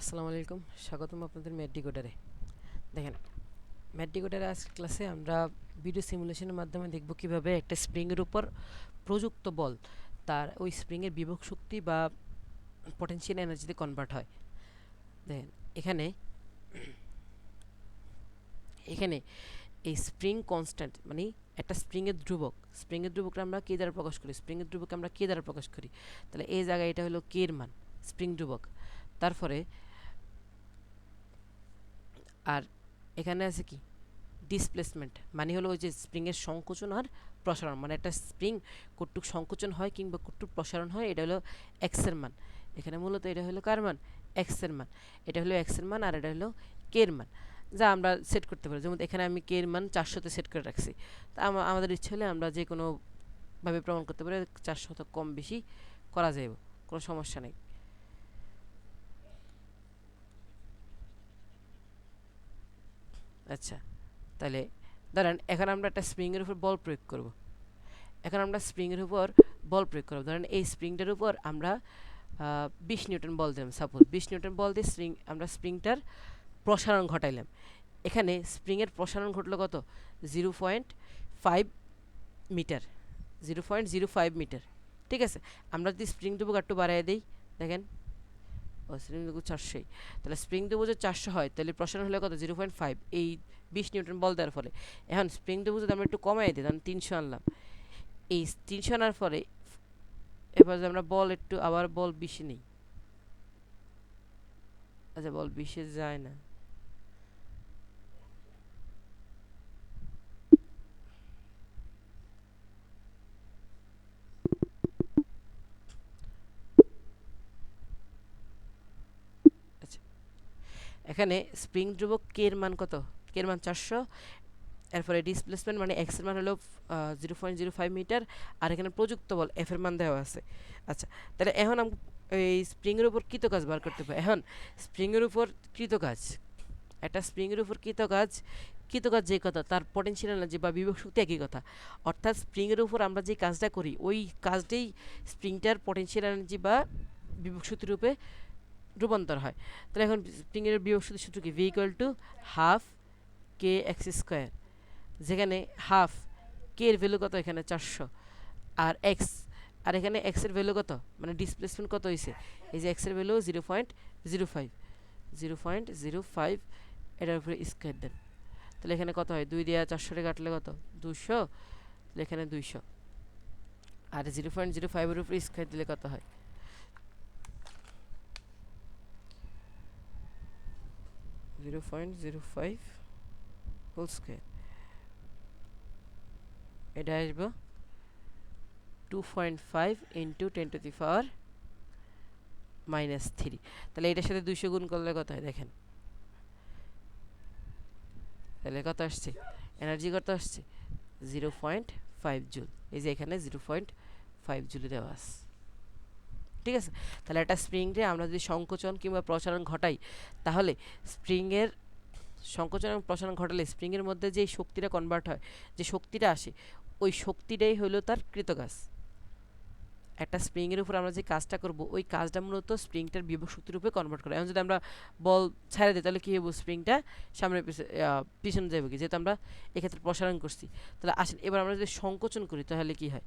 আসসালামু আলাইকুম। স্বাগতম আপনাদের ম্যাডিকোডারে দেখেন ম্যাডিকোডারে আজ ক্লাসে আমরা ভিডিও সিমুলেশনের মাধ্যমে দেখব কীভাবে একটা স্প্রিংয়ের উপর প্রযুক্ত বল তার ওই স্প্রিংয়ের বিভব শক্তি বা পটেনশিয়াল এনার্জিতে কনভার্ট হয়। দেখেন, এখানে এখানে এই স্প্রিং কনস্ট্যান্ট মানে একটা স্প্রিংয়ের ধ্রুবক স্প্রিংয়ের ধ্রুবকটা আমরা কে দ্বারা প্রকাশ করি? স্প্রিংয়ের ধ্রুবক আমরা কে দ্বারা প্রকাশ করি? তাহলে এই জায়গায় এটা হলো কে এর মান স্প্রিং ধ্রুবক। তারপরে আর এখানে আছে কি? ডিসপ্লেসমেন্ট মানে হলো ওই যে স্প্রিংয়ের সংকোচন আর প্রসারণ মানে একটা স্প্রিং কটুক সংকোচন হয় কিংবা কটুক প্রসারণ হয়, এটা হলো এক্সের মান এখানে মূলত এটা হলো কার মান? এক্সের মান এটা হলো এক্সের মান আর এটা হলো কের মান। যা আমরা সেট করতে পারি। যেমন এখানে আমি কের মান চারশোতে সেট করে রাখছি। তা আমাদের ইচ্ছে হলে আমরা যে কোনো ভাবে প্রমাণ করতে পারি চারশত কম বেশি করা যাবে কোনো সমস্যা নেই। আচ্ছা তাহলে ধরেন এখন আমরা একটা স্প্রিংয়ের উপর বল প্রয়োগ করব। এখন আমরা স্প্রিংয়ের উপর বল প্রয়োগ করব। ধরেন এই স্প্রিংটার উপর আমরা বিশ নিউটন বল দিলাম। সাপোজ বিশ নিউটন বল দিয়ে স্প্রিং, আমরা স্প্রিংটার প্রসারণ ঘটাইলাম। এখানে স্প্রিংয়ের প্রসারণ ঘটলো কত? Zero point five metre. Zero point zero five metre. ঠিক আছে? আমরা যদি স্প্রিং ডুবুক একটু বাড়াই দিই, দেখেন। ও স্প্রিং দেবো চারশোই। তাহলে স্প্রিং দেবো যে চারশো হয়, তাহলে প্রসারণ হলে কত? জিরো পয়েন্ট ফাইভ এই বিশ নিউটন বল দেওয়ার ফলে। এখন স্প্রিং দেবো যদি আমরা একটু কমাই দিই, তাহলে তিনশো আনলাম। এই তিনশো আনার ফলে এবার যদি আমরা বল একটু, আবার বল বেশি নেই। আচ্ছা বল বিশে যায় না। এখানে স্প্রিং ধ্রুবক কে এর মান কত? কে এর মান চারশো, এরপরে ডিসপ্লেসমেন্ট মানে এক্সের মান হলো zero point zero five metre আর এখানে প্রযুক্ত বল এফ এর মান দেওয়া আছে। আচ্ছা তাহলে এখন আমি, এই স্প্রিংয়ের উপর কৃতকাজ বার করতে পারি এখন স্প্রিংয়ের উপর কৃত কৃতকাজ একটা স্প্রিংয়ের উপর কৃতকাজ কৃতকাজ যে কথা, তার পটেনশিয়াল এনার্জি বা বিভব শক্তি একই কথা। অর্থাৎ স্প্রিংয়ের উপর আমরা যে কাজটা করি, ওই কাজটাই স্প্রিংটার পটেনশিয়াল এনার্জি বা বিভব শক্তি রূপে রূপান্তর হয়। তাহলে এখন স্প্রিংয়ের শক্তি সূত্র কি V equal to half K X square যেখানে হাফ কে এর ভ্যালু কত? এখানে চারশো। আর এক্স আর এখানে এক্সের ভ্যালু কত? মানে ডিসপ্লেসমেন্ট কত হয়েছে এই যে এক্সের value zero point zero five zero point zero five এটার উপরে স্কোয়ার দেন। তাহলে এখানে কত হয়? দুই দিয়ে চারশোরে কাটলে কত? দুশো তাহলে এখানে দুইশো। আর জিরো পয়েন্ট জিরো ফাইভের উপরে স্কোয়ার দিলে কত হয়? Zero point zero five whole square এটা আসব two point five into ten minus three তাহলে এটার সাথে দুইশো গুণ করলে কত হয়? দেখেন। তাহলে কত আসছে? এনার্জি কত আসছে? জিরো পয়েন্ট ফাইভ জুল এই যে এখানে জিরো পয়েন্ট ফাইভ জুলে দেওয়া আছে। ঠিক আছে? তাহলে একটা স্প্রিংয়ে আমরা যদি সংকোচন কিংবা প্রসারণ ঘটাই, তাহলে স্প্রিংয়ের সংকোচন এবং প্রসারণ ঘটালে স্প্রিংয়ের মধ্যে যে শক্তিটা কনভার্ট হয়, যে শক্তিটা আসে, ওই শক্তিটাই হলো তার কৃতকাজ। একটা স্প্রিংয়ের উপর আমরা যে কাজটা করব, ওই কাজটা মূলত স্প্রিংটার বিভব শক্তির উপরে কনভার্ট করে। এখন যদি আমরা বল ছাড়ে দিই, তাহলে কী হব স্প্রিংটা সামনে পিছনে যাবে কি? যেহেতু আমরা এক্ষেত্রে প্রসারণ করছি। তাহলে আসেন, এবার আমরা যদি সংকোচন করি, তাহলে কি হয়?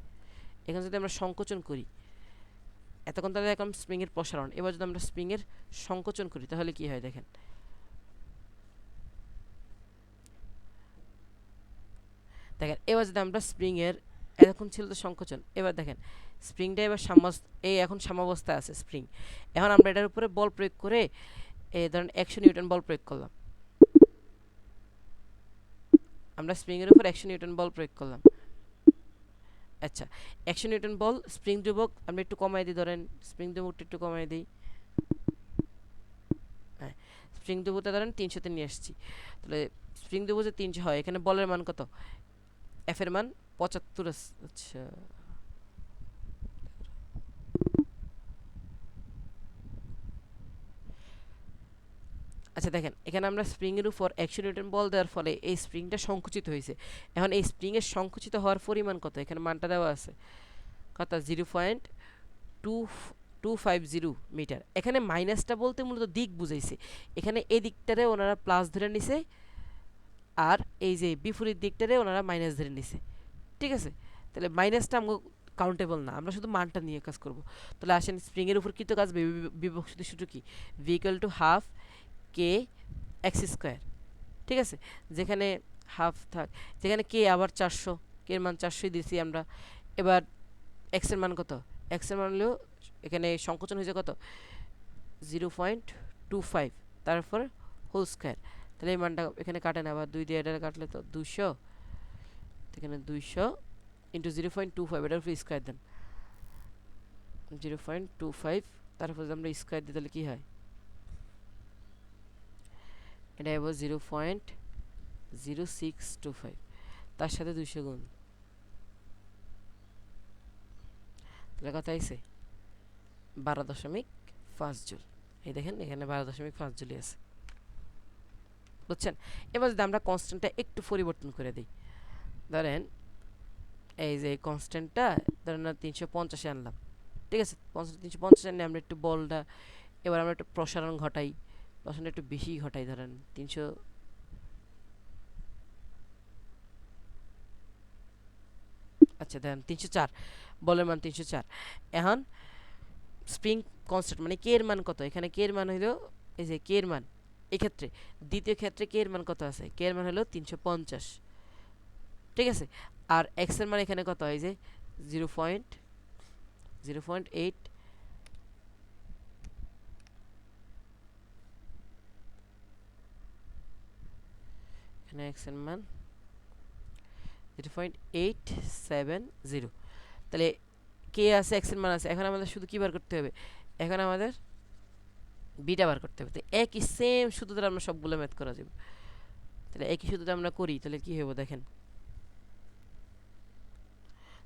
এখানে যদি আমরা সংকোচন করি এতক্ষণ তাহলে এখন স্প্রিংয়ের প্রসারণ। এবার যদি আমরা স্প্রিংয়ের সংকোচন করি, তাহলে কি হয় দেখেন? দেখেন, এবার যদি আমরা স্প্রিংয়ের এতক্ষণ ছিল তো সংকোচন। এবার দেখেন, স্প্রিংটা এবার সামাস এই এখন সাম্যাবস্থায় আছে স্প্রিং। এখন আমরা এটার উপরে বল প্রয়োগ করে এই ধরেন একশো নিউটন বল প্রয়োগ করলাম। আমরা স্প্রিংয়ের উপর একশো নিউটন বল প্রয়োগ করলাম। আচ্ছা একশো নিউটন বল স্প্রিং ধ্রুবক আমরা একটু কমাই দিই, ধরেন স্প্রিং ধ্রুবকটা একটু কমাই দিই। হ্যাঁ স্প্রিং ধ্রুবকটা ধরেন তিনশোতে নিয়ে আসছি। তাহলে স্প্রিং ধ্রুবক যে তিনশো হয়, এখানে বলের মান কত? এফ এর মান পঁচাত্তর আচ্ছা। আচ্ছা দেখেন, এখানে আমরা স্প্রিংয়ের উপর একশো নিউটন বল দেওয়ার ফলে এই স্প্রিংটা সংকুচিত হয়েছে। এখন এই স্প্রিংয়ের সংকুচিত হওয়ার পরিমাণ কত? এখানে মানটা দেওয়া আছে। কত? Zero point two two five zero metre এখানে মাইনাসটা বলতে মূলত দিক বুঝাইছে। এখানে এই দিকটারে ওনারা প্লাস ধরে নিছে, আর এই যে বিপরীত দিকটারে ওনারা মাইনাস ধরে নিছে। ঠিক আছে? তাহলে মাইনাসটা আমাকে কাউন্টেবল না। আমরা শুধু মানটা নিয়ে কাজ করব। তাহলে আসেন, স্প্রিংয়ের উপর কৃত কাজ বিভক্ত সূত্র কি? V equal to half K X square ঠিক আছে? যেখানে হাফ থাক, যেখানে কে আবার চারশো কে মান চারশোই দিয়েছি আমরা। এবার এক্সের মান কত? এক্সের মান হলেও এখানে সংকোচন হয়েছে কত? জিরো পয়েন্ট টু ফাইভ তারপর হোল স্কোয়ার তাহলে এই মানটা এখানে কাটে না, আবার দুই দিয়ে এটা কাটলে তো দুশো এখানে দুইশো into zero point two five এটার উপর স্কোয়ার দেন। জিরো পয়েন্ট টু ফাইভ তারপর আমরা স্কোয়ার দিই তাহলে কী হয়? এটা এবার zero point zero six two five. তার সাথে দুইশো গুণ। তাহলে কথা আইছে? বারো দশমিক পাঁচ জুল। এই দেখেন, এখানে বারো দশমিক পাঁচ জুলই আছে। বুঝছেন? এবার যদি আমরা কনস্ট্যান্টটা একটু পরিবর্তন করে দিই। ধরেন, এই যে কনস্ট্যান্টটা ধরেন তিনশো পঞ্চাশে আনলাম। ঠিক আছে? পঞ্চাশ, তিনশো পঞ্চাশ আনলে আমরা একটু বলটা এবার আমরা একটু প্রসারণ ঘটাই। প্রসারণ একটু বেশি ঘটাই ধরেন তিনশো আচ্ছা দেখেন তিনশো চার, বলের মান তিনশো চার। এখন স্প্রিং কনস্ট্যান্ট মানে কে এর মান কত? এখানে কে এর মান হলো এই যে কে এর মান, এক্ষেত্রে, দ্বিতীয় ক্ষেত্রে কে এর মান কত আছে? কে এর মান হলো তিনশো পঞ্চাশ। ঠিক আছে? আর এক্সের মান এখানে কত? হয় যে zero point zero point eight এখানে মান zero point eight seven zero তাহলে কে আছে এক্সের মান আছে, এখন আমাদের শুধু কী বার করতে হবে? এখন আমাদের বিটা বার করতে হবে। তো একই সেম সূত্র আমরা সবগুলো ম্যাথ করা যাবে। তাহলে একই সূত্র আমরা করি, তাহলে কী হবে দেখেন?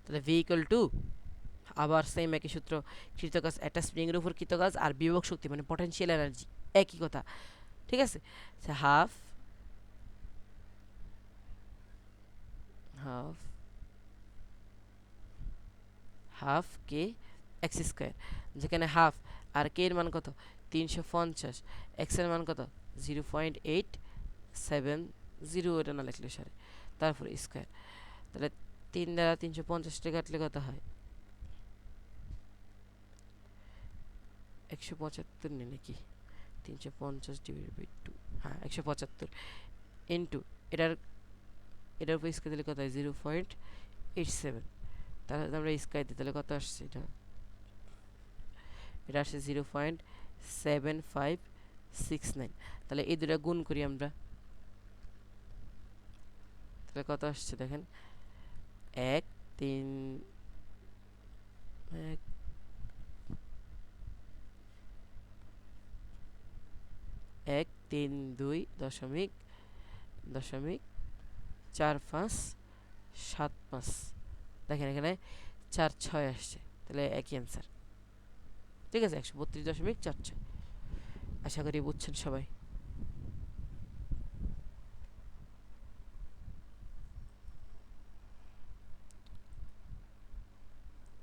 তাহলে ভি ইকুয়াল টু আবার সেম একই সূত্র, কৃতকাজ একটা স্প্রিংয়ের উপর কৃতকাজ আর বিভব শক্তি মানে পটেনশিয়াল এনার্জি একই কথা। ঠিক আছে? Half half half K X square যেখানে হাফ আর কে এর মান কত? তিনশো পঞ্চাশ। এক্সের মান কত? Zero point eight seven zero এটা না লিখলে সারে। তারপরে স্কোয়ার তাহলে তিন দ্বারা তিনশো পঞ্চাশটা কাটলে কত হয়? একশো পঁচাত্তর নেই নাকি তিনশো পঞ্চাশ ডিভাইড বাই টু হ্যাঁ একশো পঁচাত্তর এটার এটার উপর স্কোয়ার দিলে কত হয়? জিরো পয়েন্ট এইট সেভেন তাহলে আমরা স্কোয়ার দিই তাহলে কত আসছে এটা? এটা আসছে zero point seven five six nine তাহলে এই দুটা গুণ করি আমরা। তাহলে কত আসছে দেখেন? এক, তিন, এক এক, তিন, দুই, দশমিক দশমিক চার পাঁচ সাত পাঁচ। দেখেন এখানে চার ছয় আসছে। তাহলে একই অ্যান্সার ঠিক আছে? একশো বত্রিশ দশমিক চার ছয়। আশা করি বুঝছেন সবাই।